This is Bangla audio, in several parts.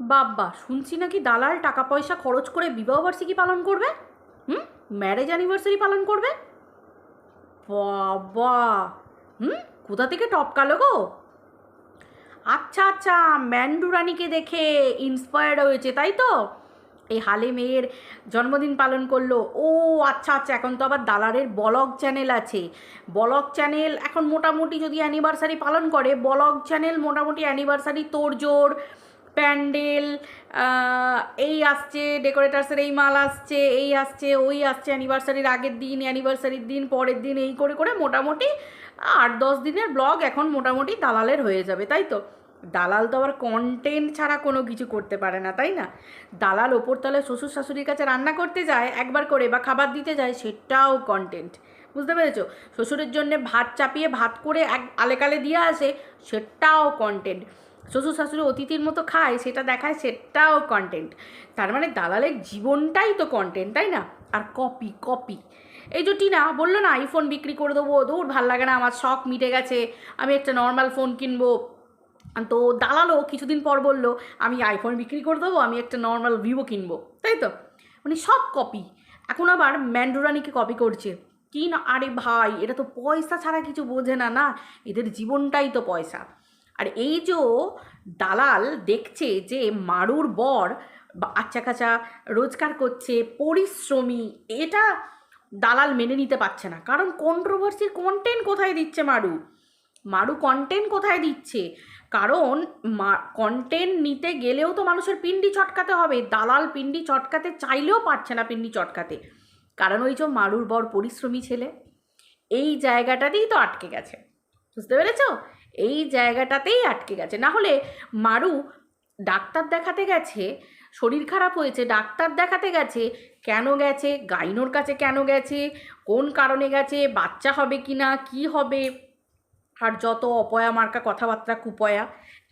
বাব্বা, শুনছি নাকি দালাল টাকা পয়সা খরচ করে বিবাহবার্ষিকী পালন করবে? হুম? ম্যারেজ অ্যানিভার্সারি পালন করবে? বাবা হুম? কোথা থেকে টপকালো গো? আচ্ছা আচ্ছা ম্যান্ডুরানিকে দেখে ইন্সপায়ার্ড হয়েছে, তাই তো? এই হালে মেয়ের জন্মদিন পালন করল। ও আচ্ছা আচ্ছা এখন তো আবার দালারের বলগ চ্যানেল আছে। বলগ চ্যানেল এখন মোটামুটি যদি অ্যানিভার্সারি পালন করে বলগ চ্যানেল মোটামুটি অ্যানিভার্সারি তোড়জোড় প্যান্ডেল এই আসছে, ডেকোরেটার্সের এই মাল আসছে, এই আসছে, ওই আসছে অ্যানিভার্সারির আগের দিন অ্যানিভার্সারির দিন, পরের দিন, এই করে করে মোটামুটি আট দশ দিনের ব্লগ এখন মোটামুটি দালালের হয়ে যাবে, তাই তো? দালাল তো আবার কন্টেন্ট ছাড়া কোনো কিছু করতে পারে না, তাই না? দালাল ওপরতলায় শ্বশুর শাশুড়ির কাছে রান্না করতে যায়, একবার করে বা খাবার দিতে যায়, সেটাও কন্টেন্ট বুঝতে পেরেছ? শ্বশুরের জন্য ভাত চাপিয়ে ভাত করে এক আলেকালে দিয়ে আসে, সেটাও কন্টেন্ট শ্বশুর শাশুড়ি অতিথির মতো খায়, সেটা দেখায়, সেটাও কন্টেন্ট তার মানে দালালের জীবনটাই তো কন্টেন্ট তাই না? আর কপি কপি এই যে টিনা বলল না আইফোন বিক্রি করে দেবো দূর ভালো লাগে না, আমার শখ মিটে গেছে, আমি একটা নর্মাল ফোন কিনবো। তো দালালও কিছুদিন পর বলল, আমি আইফোন বিক্রি করে দেবো, আমি একটা নর্মাল ভিভো কিনবো, তাই তো? মানে সব কপি এখন আবার ম্যান্ডোরানিকে কপি করছে। কি না, আরে ভাই, এটা তো পয়সা ছাড়া কিছু বোঝে না না? এদের জীবনটাই তো পয়সা। আর এই যে দালাল দেখছে যে মারুর বর বা আচ্চা কাচা রোজগার করছে, পরিশ্রমী, এটা দালাল মেনে নিতে পারছে না। কারণ কন্ট্রোভার্সির কন্টেন্ট কোথায় দিচ্ছে মারু? মারু কন্টেন্ট কোথায় দিচ্ছে? কারণ কন্টেন্ট নিতে গেলেও তো মানুষের পিন্ডি চটকাতে হবে। দালাল পিন্ডি চটকাতে চাইলেও পারছে না পিন্ডি চটকাতে। কারণ ওই যে মারুর বর পরিশ্রমী ছেলে, এই জায়গাটাতেই তো আটকে গেছে। বুঝতে পেরেছ? এই জায়গাটাতেই আটকে গেছে। না হলে মারু ডাক্তার দেখাতে গেছে, শরীর খারাপ হয়েছে, ডাক্তার দেখাতে গেছে, কেন গেছে, গাইনোর কাছে কেন গেছে, কোন কারণে গেছে, বাচ্চা হবে কি না কী হবে, আর যত অপয়া মার্কা কথাবার্তা কুপয়া,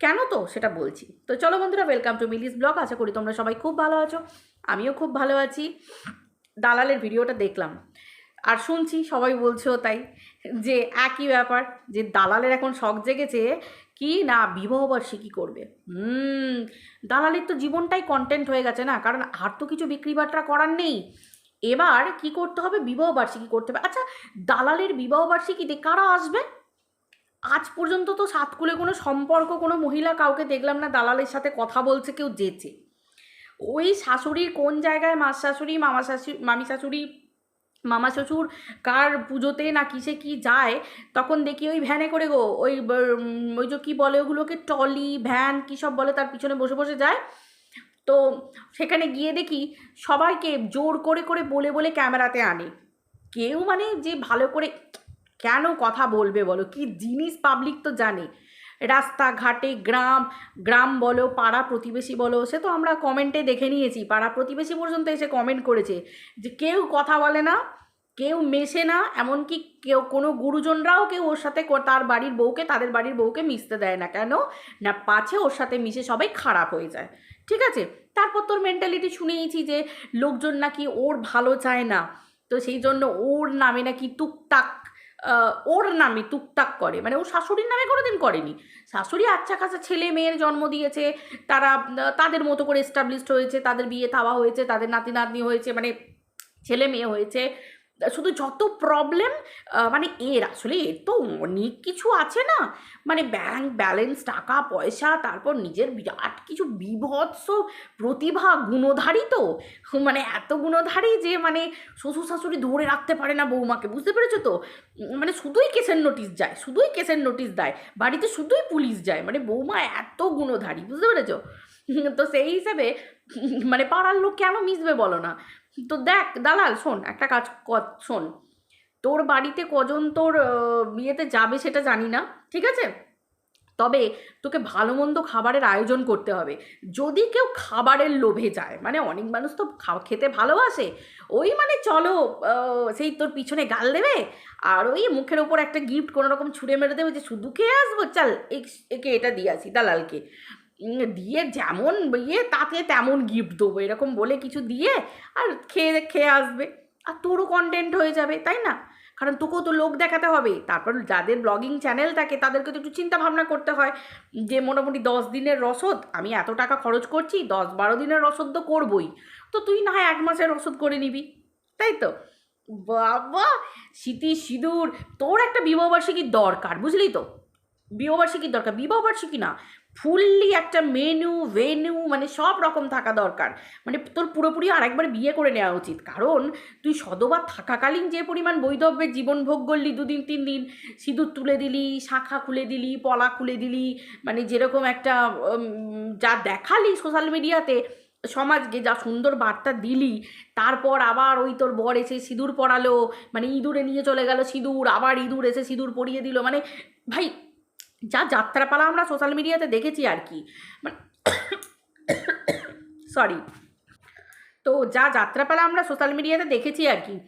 কেন তো সেটা বলছি। তো চলো বন্ধুরা ওয়েলকাম টু মিলিস ব্লগ আশা করি তোমরা সবাই খুব ভালো আছো, আমিও খুব ভালো আছি। দালালের ভিডিওটা দেখলাম। আর শুনছি সবাই বলছেও তাই, যে একই ব্যাপার, যে দালালের এখন শখ জেগেছে কি না বিবাহবার্ষিকী করবে। হুম, দালালের তো জীবনটাই কন্টেন্ট হয়ে গেছে না, কারণ আর তো কিছু বিক্রি বাট্রা করার নেই। এবার কি করতে হবে? বিবাহবার্ষিকী করতে হবে। আচ্ছা দালালের বিবাহবার্ষিকীতে কারা আসবে? আজ পর্যন্ত তো সাতকুলে কোনো সম্পর্ক, কোনো মহিলা কাউকে দেখলাম না দালালের সাথে কথা বলছে, কেউ যেচে। ওই শাশুড়ির কোন জায়গায় মাস শাশুড়ি মামা শাশুড়ি মামি শাশুড়ি মামা শ্বশুর কার পুজোতে না কিসে কি যায়, তখন দেখি ওই ভ্যানে করে গো, ওই ওই যে কী বলে ওগুলোকে টলি ভ্যান, কী সব বলে তার পিছনে বসে বসে যায়। তো সেখানে গিয়ে দেখি সবাইকে জোর করে করে বলে বলে ক্যামেরাতে আনে। কেউ মানে যে ভালো করে কেন কথা বলবে বলো? কি জিনিস পাবলিক তো জানে। রাস্তাঘাটে গ্রাম গ্রাম বলো, পাড়া প্রতিবেশী বলো, সে তো আমরা কমেন্টে দেখে নিয়েছি। পাড়া প্রতিবেশী পর্যন্ত এসে কমেন্ট করেছে। যে কেউ কথা বলে না, কেউ মেশে না, এমনকি কেউ, কোনো গুরুজনরাও কেউ ওর সাথে তার বাড়ির বউকে, তাদের বাড়ির বউকে মিশতে দেয় না। কেন? না, পাছে ওর সাথে মিশে সবাই খারাপ হয়ে যায়। ঠিক আছে? তারপর তোর মেন্টালিটি শুনেইছি যে, লোকজন নাকি ওর ভালো চায় না। তো সেই জন্য ওর নামে নাকি টুকটাক ওর নামে টুকটাক করে। মানে ও শাশুড়ির নামে কোনোদিন করেনি। শাশুড়ি আচ্ছা কাছা ছেলে মেয়ের জন্ম দিয়েছে, তারা তাদের মতো করে এস্টাবলিশড হয়েছে, তাদের বিয়ে থাওয়া হয়েছে, তাদের নাতি নাতনি হয়েছে মানে ছেলে মেয়ে হয়েছে। শুধু যত প্রবলেম মানে এর আসলে এর তো অনেক কিছু আছে না। মানে ব্যাংক ব্যালেন্স টাকা, পয়সা, তারপর নিজের বিরাট কিছু বিভৎস প্রতিভা, গুণধারী তো। মানে এত গুণধারী যে মানে শ্বশুর শাশুড়ি ধরে রাখতে পারে না বৌমাকে, বুঝতে পেরেছ তো? মানে শুধুই কেসের নোটিশ যায়, শুধুই কেসের নোটিশ দেয়, বাড়িতে শুধুই পুলিশ যায়। মানে বৌমা এত গুণধারী, বুঝতে পেরেছ? তো সেই হিসেবে মানে পাড়ার লোক কেন মিশবে বলো না? তো দেখ, দালাল, শোন, একটা কাজ শোন। তোর বাড়িতে কজন তোর বিয়েতে যাবে সেটা জানি না, ঠিক আছে? তবে তোকে ভালো মন্দ খাবারের আয়োজন করতে হবে। যদি কেউ খাবারের লোভে যায় মানে অনেক মানুষ তো খেতে ভালোবাসে, ওই মানে চলো সেই তোর পিছনে গাল দেবে, আর ওই মুখের ওপর একটা গিফট কোনো রকম ছুঁড়ে মেরে দেবে যে, শুধু খেয়ে আসব? চাল এক- এটা দিয়ে আসি, দালালকে। দিয়ে যেমন ইয়ে তাতে তেমন গিফট দেবো। এরকম বলে কিছু দিয়ে আর খেয়ে খেয়ে আসবে। আর তোরও কন্টেন্ট হয়ে যাবে, তাই না? কারণ তোকেও তো লোক দেখাতে হবে। তারপর যাদের ব্লগিং চ্যানেল থাকে, তাদেরকে তো একটু চিন্তা ভাবনা করতে হয় যে মোটামুটি দশ দিনের রসদ, আমি এত টাকা খরচ করছি, দশ বারো দিনের রসদ তো করবই। তো তুই না হয় এক মাসের রসদ করে নিবি, তাই তো? বাবা, স্মৃতি সিঁদুর, তোর একটা বিবাহবার্ষিকীর দরকার, বুঝলি তো? বিবাহবার্ষিকীর দরকার। বিবাহবার্ষিকী না ফুললি একটা মেনু ভেনু মানে সব রকম থাকা দরকার। মানে তোর পুরোপুরি আরেকবার বিয়ে করে নেওয়া উচিত। কারণ তুই সদবার থাকাকালীন যে পরিমাণ বৈধব্যের জীবন ভোগ করলি, দুদিন, তিন দিন, সিঁদুর তুলে দিলি, শাখা খুলে দিলি, পলা খুলে দিলি মানে যেরকম একটা যা দেখালি সোশ্যাল মিডিয়াতে সমাজকে যা সুন্দর বার্তা দিলি, তারপর আবার ওই তোর বর এসে সিঁদুর পরালো মানে ইঁদুরে নিয়ে চলে গেল সিঁদুর, আবার ইঁদুর এসে সিঁদুর পরিয়ে দিল মানে ভাই যা যাত্রাপালা আমরা সোশ্যাল মিডিয়াতে দেখেছি আর কি। মানে সরি তো যা যাত্রাপালা আমরা সোশ্যাল মিডিয়াতে দেখেছি আর কি।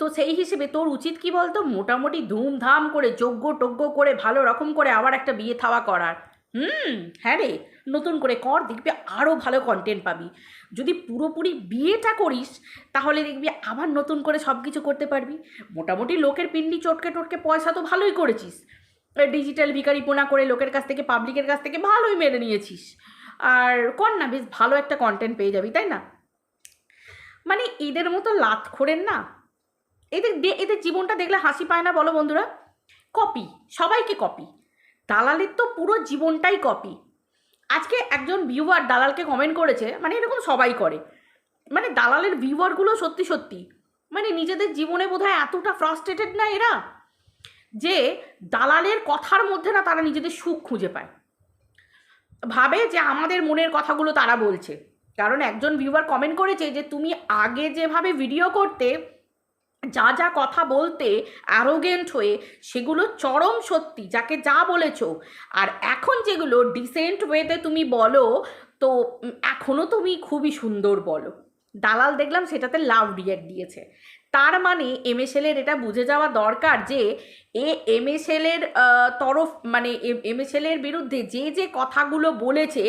তো সেই হিসেবে তোর উচিত কি বলতো? মোটামুটি ধুমধাম করে, যোগ্য টোগ্য করে, ভালো রকম করে আবার একটা বিয়ে থাওয়া করার। হুম হ্যাঁ রে। নতুন করে কর, দেখবি আরও ভালো কন্টেন্ট পাবি। যদি পুরোপুরি বিয়েটা করিস, তাহলে দেখবি আবার নতুন করে সব কিছু করতে পারবি। মোটামুটি লোকের পিন্ডি চটকে টটকে পয়সা তো ভালোই করেছিস। ডিজিটাল ভিকারিপোনা করে লোকের কাছ থেকে পাবলিকের কাছ থেকে ভালোই মেরে নিয়েছিস। আর কর না, বেশ ভালো একটা কন্টেন্ট পেয়ে যাবি, তাই না? মানে এদের মতো লাত খোরেন না, এদের এদের জীবনটা দেখলে হাসি পায় না, বলো বন্ধুরা? কপি সবাইকে কপি দালালের তো পুরো জীবনটাই কপি আজকে একজন ভিউয়ার দালালকে কমেন্ট করেছে মানে এরকম সবাই করে। মানে দালালের ভিউয়ারগুলো সত্যি সত্যি মানে নিজেদের জীবনে বোধহয় এতটা ফ্রাস্ট্রেটেড না এরা? যে দালালের কথার মধ্যে না তারা নিজেদের সুখ খুঁজে পায়। ভাবে যে আমাদের মনের কথাগুলো তারা বলছে। কারণ একজন ভিউয়ার কমেন্ট করেছে যে, তুমি আগে যেভাবে ভিডিও করতে, যা যা কথা বলতে অ্যারোগেন্ট হয়ে, সেগুলো চরম সত্যি, যাকে যা বলেছ, আর এখন যেগুলো ডিসেন্ট ওয়েতে তুমি বলো, তো এখনও তুমি খুবই সুন্দর বলো। দালাল দেখলাম সেটাতে লাভ রিয়াক্ট দিয়েছে। তার মানে এমএসএলের এটা বুঝে যাওয়া দরকার যে, এ এমএসএলের তরফ মানে এমএসএলের বিরুদ্ধে যে যে কথাগুলো বলেছে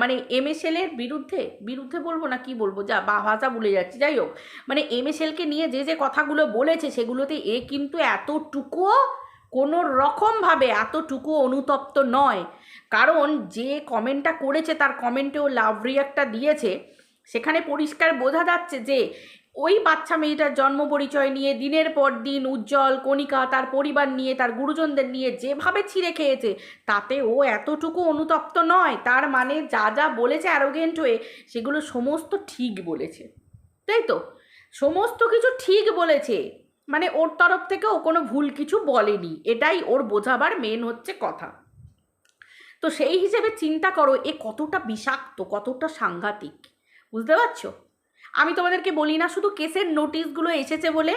মানে এমএসএলের বিরুদ্ধে বিরুদ্ধে বলব না কি বলব, যা বা ভাষা ভুলে যাচ্ছি, যাই হোক। মানে এমএসএলকে নিয়ে যে যে কথাগুলো বলেছে, সেগুলোতে এ কিন্তু এতটুকুও কোনো রকমভাবে এতটুকু অনুতপ্ত নয়। কারণ যে কমেন্টটা করেছে, তার কমেন্টেও লাভ রিয়াক্টটা দিয়েছে। সেখানে পরিষ্কার বোঝা যাচ্ছে যে ওই বাচ্চা মেয়েটার জন্ম পরিচয় নিয়ে দিনের পর দিন উজ্জ্বল, কণিকা তার পরিবার নিয়ে, তার গুরুজনদের নিয়ে যেভাবে ছিঁড়ে খেয়েছে, তাতে ও এতটুকু অনুতপ্ত নয়। তার মানে যা যা বলেছে অ্যারোগেন্ট হয়ে, সেগুলো সমস্ত ঠিক বলেছে। তাই তো? সমস্ত কিছু ঠিক বলেছে। মানে ওর তরফ থেকে ও কোনো ভুল কিছু বলেনি। এটাই ওর বোঝাবার মেন হচ্ছে কথা। তো সেই হিসেবে চিন্তা করো, এ কতটা বিষাক্ত, কতটা সাংঘাতিক। বুঝতে পারছ? আমি তোমাদেরকে বলি না, শুধু কেসের নোটিশগুলো এসেছে বলে।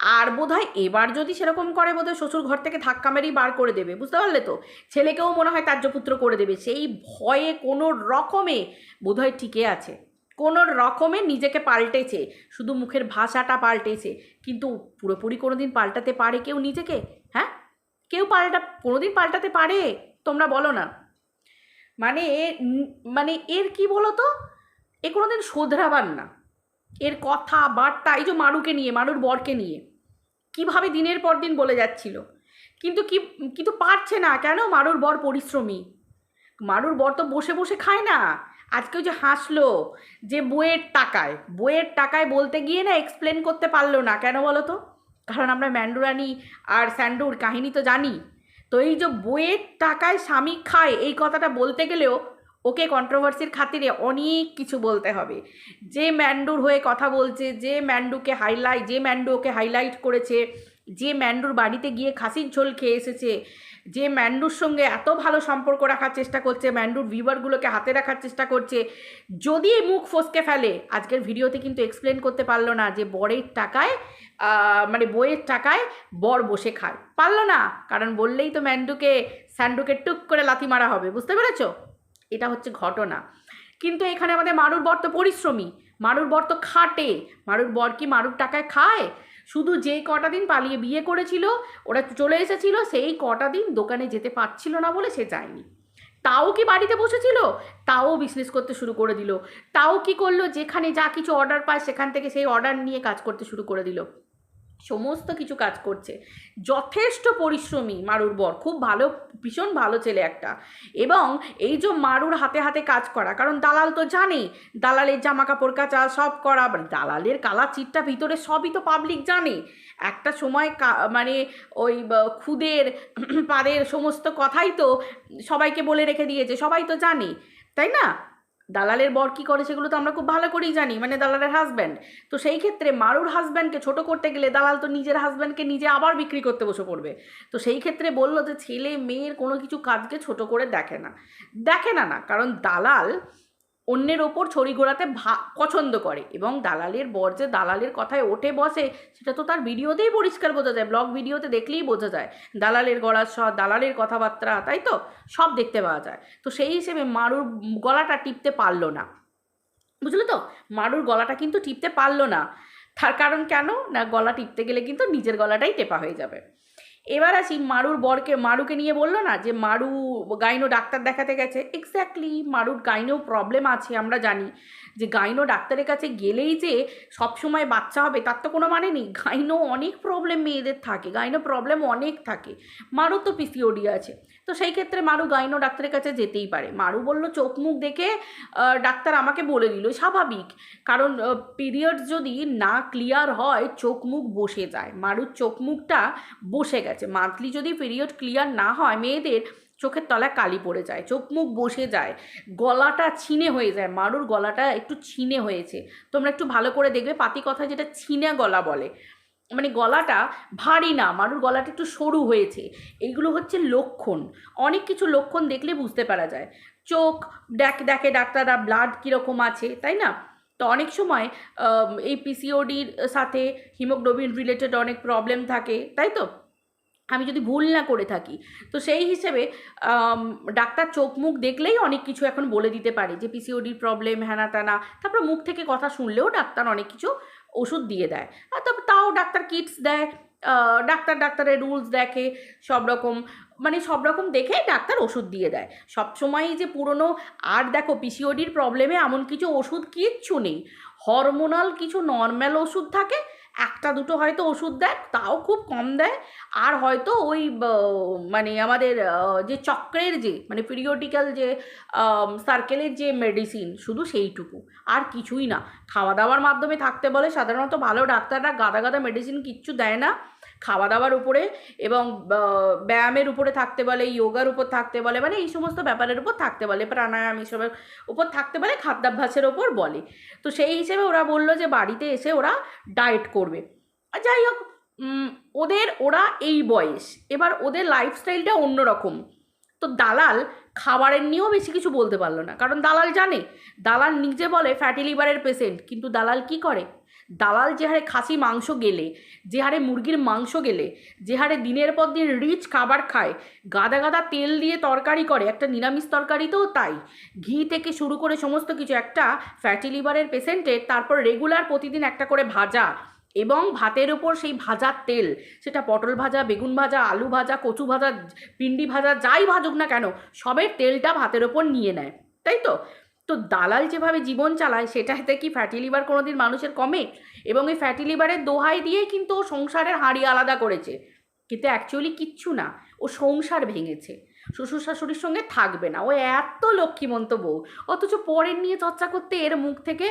আর বোধহয় এবার যদি সেরকম করে, বোধহয় শ্বশুর ঘর থেকে ধাক্কা মেরেই বার করে দেবে, বুঝতে পারলে তো? ছেলেকেও মনে হয় তার্যপুত্র করে দেবে। সেই ভয়ে কোনো রকমে বোধহয় টিকে আছে। কোনো রকমে নিজেকে পাল্টেছে। শুধু মুখের ভাষাটা পাল্টেছে। কিন্তু পুরোপুরি কোনো দিন পাল্টাতে পারে কেউ নিজেকে? হ্যাঁ? কেউ পাল্টা কোনো দিন পাল্টাতে পারে? তোমরা বলো না। মানে মানে এর কি বলো তো এ কোনো দিন শোধরাবার না। এর কথা বার্তা এই যে মারুকে নিয়ে, মারুর বরকে নিয়ে, কীভাবে দিনের পর দিন বলে যাচ্ছিল? কিন্তু কি, কিন্তু পারছে না। কেন? মারুর বর পরিশ্রমী। মারুর বর তো বসে বসে খায় না। আজকে যে হাসলো যে বইয়ের টাকায় বইয়ের টাকায় বলতে গিয়ে না এক্সপ্লেন করতে পারল না। কেন বলো তো? কারণ আমরা ম্যান্ডুরানি আর স্যান্ডুর কাহিনী তো জানি। তো এই যে বইয়ের টাকায় স্বামী খায়, এই কথাটা বলতে গেলেও ওকে কন্ট্রোভার্সির খাতিরে অনেক কিছু বলতে হবে। যে ম্যান্ডুর হয়ে কথা বলছে, যে ম্যান্ডুকে হাইলাইট যে ম্যান্ডু ওকে হাইলাইট করেছে, যে ম্যান্ডুর বাড়িতে গিয়ে খাসির ঝোল খেয়ে এসেছে, যে ম্যান্ডুর সঙ্গে এত ভালো সম্পর্ক রাখার চেষ্টা করছে, ম্যান্ডুর ভিউয়ারগুলোকে হাতে রাখার চেষ্টা করছে, যদি মুখ ফসকে ফেলে, আজকের ভিডিওতে কিন্তু এক্সপ্লেন করতে পারল না যে বরের টাকায় মানে বইয়ের টাকায় বর বসে খায়। পারল না, কারণ বললেই তো ম্যান্ডুকে, স্যান্ডুকে টুক করে লাথি মারা হবে, বুঝতে পেরেছ? এটা হচ্ছে ঘটনা। কিন্তু এখানে আমাদের মারুর বর তো পরিশ্রমী। মারুর বর তো খাটে। মারুর বর কি মারুর টাকায় খায়? শুধু যেই কটা দিন পালিয়ে বিয়ে করেছিল, ওরা চলে এসেছিল, সেই কটা দিন দোকানে যেতে পারছিল না বলে সে যায়নি। তাও কি বাড়িতে বসেছিল? তাও বিজনেস করতে শুরু করে দিল। তাও কি করল? যেখানে যা কিছু অর্ডার পায়, সেখান থেকে সেই অর্ডার নিয়ে কাজ করতে শুরু করে দিল। সমস্ত কিছু কাজ করছে। যথেষ্ট পরিশ্রমী মারুর বর, খুব ভালো, ভীষণ ভালো ছেলে একটা। এবং এই যে মারুর হাতে হাতে কাজ করা, কারণ দালাল তো জানে দালালের জামা কাপড় কাচা, সব করা মানে দালালের কালা চিটটা ভিতরে সবই তো পাবলিক জানে। একটা সময় মানে ওই খুদের, পাদের সমস্ত কথাই তো সবাইকে বলে রেখে দিয়েছে, সবাই তো জানে, তাই না? দালালের বর কী করে সেগুলো তো আমরা খুব ভালো করেই জানি মানে দালালের হাজব্যান্ড তো সেই ক্ষেত্রে মারুর হাজব্যান্ডকে ছোট করতে গেলে দালাল তো নিজের হাজব্যান্ডকে নিজে আবার বিক্রি করতে বসে পড়বে। তো সেই ক্ষেত্রে বলল যে ছেলে মেয়ের কোনো কিছু কাজকে ছোট করে দেখে না। দেখে না না, কারণ দালাল অন্যের ওপর ছড়ি ঘোরাতে পছন্দ করে। এবং দালালের বর যে দালালের কথায় ওঠে বসে, সেটা তো তার ভিডিওতেই পরিষ্কার বোঝা যায়। ব্লগ ভিডিওতে দেখলেই বোঝা যায়। দালালের গলার স্বর দালালের কথাবার্তা, তাই তো? সব দেখতে পাওয়া যায়। তো সেই হিসেবে মারুর গলাটা টিপতে পারল না। বুঝলে তো? মারুর গলাটা কিন্তু টিপতে পারল না। তার কারণ কেন? না, গলা টিপতে গেলে কিন্তু নিজের গলাটাই টেপা হয়ে যাবে। এবার আসি মারুর বরকে। মারুকে নিয়ে বলল না যে, মারু গাইনো ডাক্তার দেখাতে গেছে? এক্স্যাক্টলি মারুর গাইনো প্রবলেম আছে, আমরা জানি। যে, গাইনো ডাক্তারের কাছে গেলেই যে সবসময় বাচ্চা হবে, তার তো কোনো মানে নেই। গাইনো অনেক প্রবলেম মেয়েদের থাকে, গাইনো প্রবলেম অনেক থাকে। মারু তো পিসিওডি আছে। তো সেই ক্ষেত্রে মারু গাইনো ডাক্তারের কাছে যেতেই পারে। মারু বলল, চোখ মুখ দেখে ডাক্তার আমাকে বলে দিল, স্বাভাবিক। কারণ পিরিয়ড যদি না ক্লিয়ার হয়, চোখ মুখ বসে যায়। মারুর চোখ মুখটা বসে গেছে। মান্থলি যদি পিরিয়ড ক্লিয়ার না হয়, মেয়েদের চোখের তলায় কালি পড়ে যায়, চোখ মুখ বসে যায়, গলাটা ছিনে হয়ে যায়, মারুর গলাটা একটু ছিনে হয়েছে। তোমরা একটু ভালো করে দেখবে, পাতি কথা যেটা ছিনে গলা বলে। মানে গলাটা ভারী না, মারুর গলাটা একটু সরু হয়েছে। এইগুলো হচ্ছে লক্ষণ। অনেক কিছু লক্ষণ দেখলে বুঝতে পারা যায়। চোখ, দেখ, দেখে ডাক্তাররা ব্লাড কীরকম আছে, তাই না? তো অনেক সময় এই পিসিওডির সাথে হিমোগ্লোবিন রিলেটেড অনেক প্রবলেম থাকে, তাই তো? আমি যদি ভুল না করে থাকি। তো সেই হিসেবে ডাক্তার চোখ মুখ দেখলেই অনেক কিছু এখন বলে দিতে পারে যে পিসিওডির প্রবলেম হ্যানা ত্যানা তারপর মুখ থেকে কথা শুনলেও ডাক্তার অনেক কিছু ওষুধ দিয়ে দেয়। আর তারপর তাও ডাক্তার কিটস দেয় ডাক্তার ডাক্তারের রুলস দেখে, সব রকম মানে সব রকম দেখে ডাক্তার ওষুধ দিয়ে দেয়। সব সবসময়ই যে পুরনো, আর দেখো পিসিওডির প্রবলেমে এমন কিছু ওষুধ কিচ্ছু নেই। হরমোনাল কিছু নর্মাল ওষুধ থাকে একটা দুটো হয়তো ওষুধ দেয়, তাও খুব কম দেয়। আর হয়তো ওই মানে আমাদের যে চক্রের যে মানে পিরিয়ডিক্যাল যে সার্কেলের যে মেডিসিন শুধু সেইটুকু, আর কিছুই না। খাওয়া দাওয়ার মাধ্যমে থাকতে বলে, সাধারণত ভালো ডাক্তাররা গাদা গাদা মেডিসিন কিচ্ছু দেয় না। খাওয়া দাওয়ার উপরে এবং ব্যায়ামের উপরে থাকতে বলে যোগার উপর থাকতে বলে মানে এই সমস্ত ব্যাপারের উপর থাকতে বলে, প্রাণায়াম এসবের উপর থাকতে বলে, খাদ্যাভ্যাসের ওপর বলে। তো সেই হিসেবে ওরা বলল যে, বাড়িতে এসে ওরা ডায়েট করবে। আর যাই হোক ওদের, ওরা এই বয়স। এবার ওদের লাইফস্টাইলটা অন্যরকম। তো দালাল খাবারের নিয়েও বেশি কিছু বলতে পারল না। কারণ দালাল জানে, দালাল নিজে বলে ফ্যাটি লিভারের পেশেন্ট কিন্তু দালাল কি করে? দালাল যে হারে খাসি মাংস গেলে, যে হারে মুরগির মাংস গেলে, যে হারে দিনের পর দিন রিচ খাবার খায়, গাদা গাদা তেল দিয়ে তরকারি করে, একটা নিরামিষ তরকারিতেও তাই। ঘি থেকে শুরু করে সমস্ত কিছু, একটা ফ্যাটি লিভারের পেশেন্টের তারপর রেগুলার প্রতিদিন একটা করে ভাজা এবং ভাতের ওপর সেই ভাজার তেল, সেটা পটল ভাজা, বেগুন ভাজা, আলু ভাজা, কচু ভাজা পিন্ডি ভাজা, যাই ভাজুক না কেন, সবের তেলটা ভাতের ওপর নিয়ে নেয়, তাই তো? তো দালাল যেভাবে জীবন চালায়, সেটাতে কি ফ্যাটি লিভার কোনোদিন মানুষের কমে? এবং এই ফ্যাটি লিভারের দোহাই দিয়েই কিন্তু ও সংসারের হাঁড়ি আলাদা করেছে, কিন্তু অ্যাকচুয়ালি কিচ্ছু না, ও সংসার ভেঙেছে। শ্বশুর শাশুড়ির সঙ্গে থাকবে না। ও এত লক্ষ্মীমন্ত বউ। অথচ পরের নিয়ে চর্চা করতে এর মুখ থেকে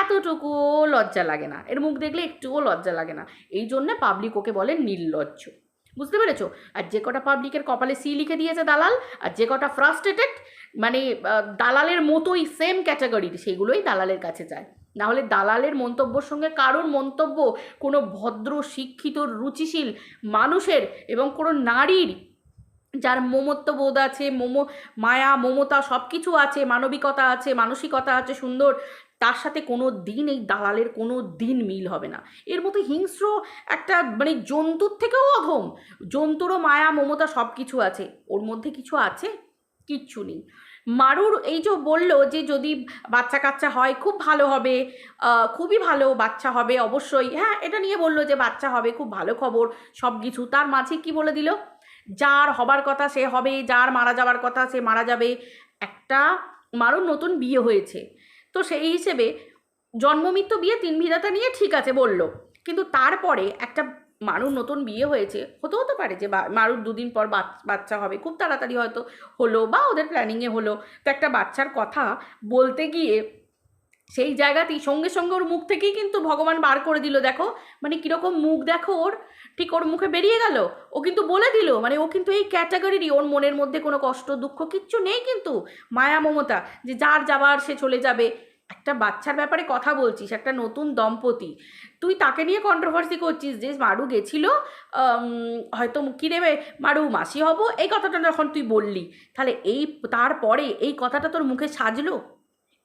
এতটুকুও লজ্জা লাগে না। এর মুখ দেখলে একটুও লজ্জা লাগে না। এই জন্যে পাবলিক ওকে বলে নির্লজ্জ। বুঝতে পেরেছ? আর যে কটা পাবলিকের কপালে সি লিখে দিয়েছে দালাল, আর যে কটা ফ্রাস্ট্রেটেড মানে দালালের মতোই সেম ক্যাটাগরির সেগুলোই দালালের কাছে যায়। না হলে দালালের মন্তব্যর সঙ্গে কারোর মন্তব্য কোনো ভদ্র, শিক্ষিত, রুচিশীল মানুষের এবং কোনো নারীর যার মমত্ব বোধ আছে, মোমো, মায়া, মমতা সব কিছু আছে, মানবিকতা আছে, মানসিকতা আছে, সুন্দর, তার সাথে কোনো দিন এই দালালের কোনো দিন মিল হবে না। এর মতো হিংস্র একটা মানে জন্তুর থেকেও অধম, জন্তুরও মায়া, মমতা সব কিছু আছে। ওর মধ্যে কিছু আছে? কিচ্ছু নেই। মারুর এই যে বলল যে যদি বাচ্চা কাচ্চা হয়, খুব ভালো হবে খুবই ভালো বাচ্চা হবে অবশ্যই। হ্যাঁ এটা নিয়ে বলল যে বাচ্চা হবে, খুব ভালো খবর সব কিছু তার মাঝে কি বলে দিল? যার হবার কথা সে হবে, যার মারা যাওয়ার কথা সে মারা যাবে। একটা মারুর নতুন বিয়ে হয়েছে। তো সেই হিসেবে জন্মমৃত্যু বিয়ে তিন বিধাতা নিয়ে ঠিক আছে বলল। কিন্তু তারপরে একটা মারুর নতুন বিয়ে হয়েছে হতে হতে পারে যে মারুর দুদিন পর বাচ্চা হবে। খুব তাড়াতাড়ি হয়তো হলো বা ওদের প্ল্যানিংয়ে হলো। তো একটা বাচ্চার কথা বলতে গিয়ে সেই জায়গাতেই সঙ্গে সঙ্গে ওর মুখ থেকেই কিন্তু ভগবান বার করে দিল, দেখো। মানে কীরকম মুখ, দেখো ওর। ঠিক ওর মুখে বেরিয়ে গেল? ও কিন্তু বলে দিল মানে ও কিন্তু এই ক্যাটাগরিরই, ওর মনের মধ্যে কোনো কষ্ট, দুঃখ কিচ্ছু নেই কিন্তু। মায়া মমতা, যে যার যাবার সে চলে যাবে। একটা বাচ্চার ব্যাপারে কথা বলছিস, একটা নতুন দম্পতি। তুই তাকে নিয়ে কন্ট্রোভার্সি করছিস যে মারু গেছিল হয়তো কী নেবে, মারু মাসি হব, এই কথাটা যখন তুই বললি, তাহলে এই, তারপরে এই কথাটা তোর মুখে সাজলো?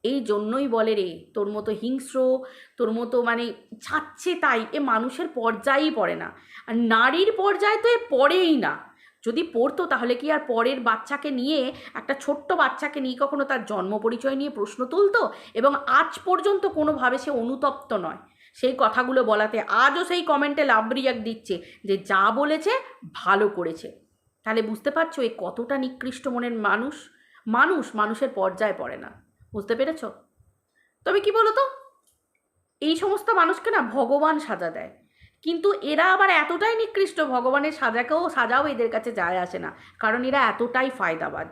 এই জন্যই বলে রে, তোর মতো হিংস্র, তোর মতো মানে ছাচ্ছে তাই এ মানুষের পর্যায়েই পড়ে না। আর নারীর পর্যায়ে তো এ পড়েই না। যদি পড়তো তাহলে কি আর পরের বাচ্চাকে নিয়ে, একটা ছোট্ট বাচ্চাকে নিয়ে কখনো তার জন্ম পরিচয় নিয়ে প্রশ্ন তুলতো? এবং আজ পর্যন্ত কোনোভাবে সে অনুতপ্ত নয়। সেই কথাগুলো বলাতে আজও সেই কমেন্টে লাভ রিয়াক্ট দিচ্ছে যে যা বলেছে, ভালো করেছে। তাহলে বুঝতে পারছ এ কতটা নিকৃষ্ট মনের মানুষ? মানুষ মানুষের পর্যায়ে পড়ে না। বুঝতে পেরেছ? তবে কি বলো তো এই সমস্ত মানুষকে না ভগবান সাজা দেয়। কিন্তু এরা আবার এতটাই নিকৃষ্ট ভগবানের সাজাকেও, সাজাও এদের কাছে যায় আসে না। কারণ এরা এতটাই ফায়দাবাজ।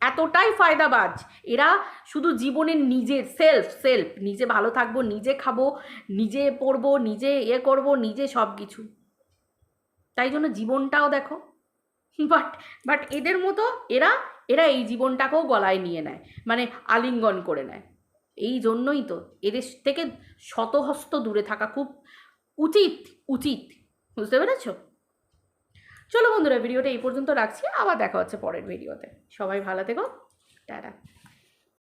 এতটাই ফায়দাবাজ। এরা শুধু জীবনের নিজের সেলফ সেলফ নিজে ভালো থাকব, নিজে খাব, নিজে পড়ব, নিজে ইয়ে করব, নিজে সব কিছু তাই জন্য জীবনটাও দেখো। বাট বাট এদের মতো এরা এরা এই জীবনটাকেও গলায় নিয়ে নেয় মানে আলিঙ্গন করে নেয়। এই জন্যই তো এদের থেকে শতহস্ত দূরে থাকা খুব উচিত উচিত। বুঝতে পেরেছ? চলো বন্ধুরা, ভিডিওটা এই পর্যন্ত রাখছি, আবার দেখা হচ্ছে পরের ভিডিওতে। সবাই ভালো থেকো। টাটা।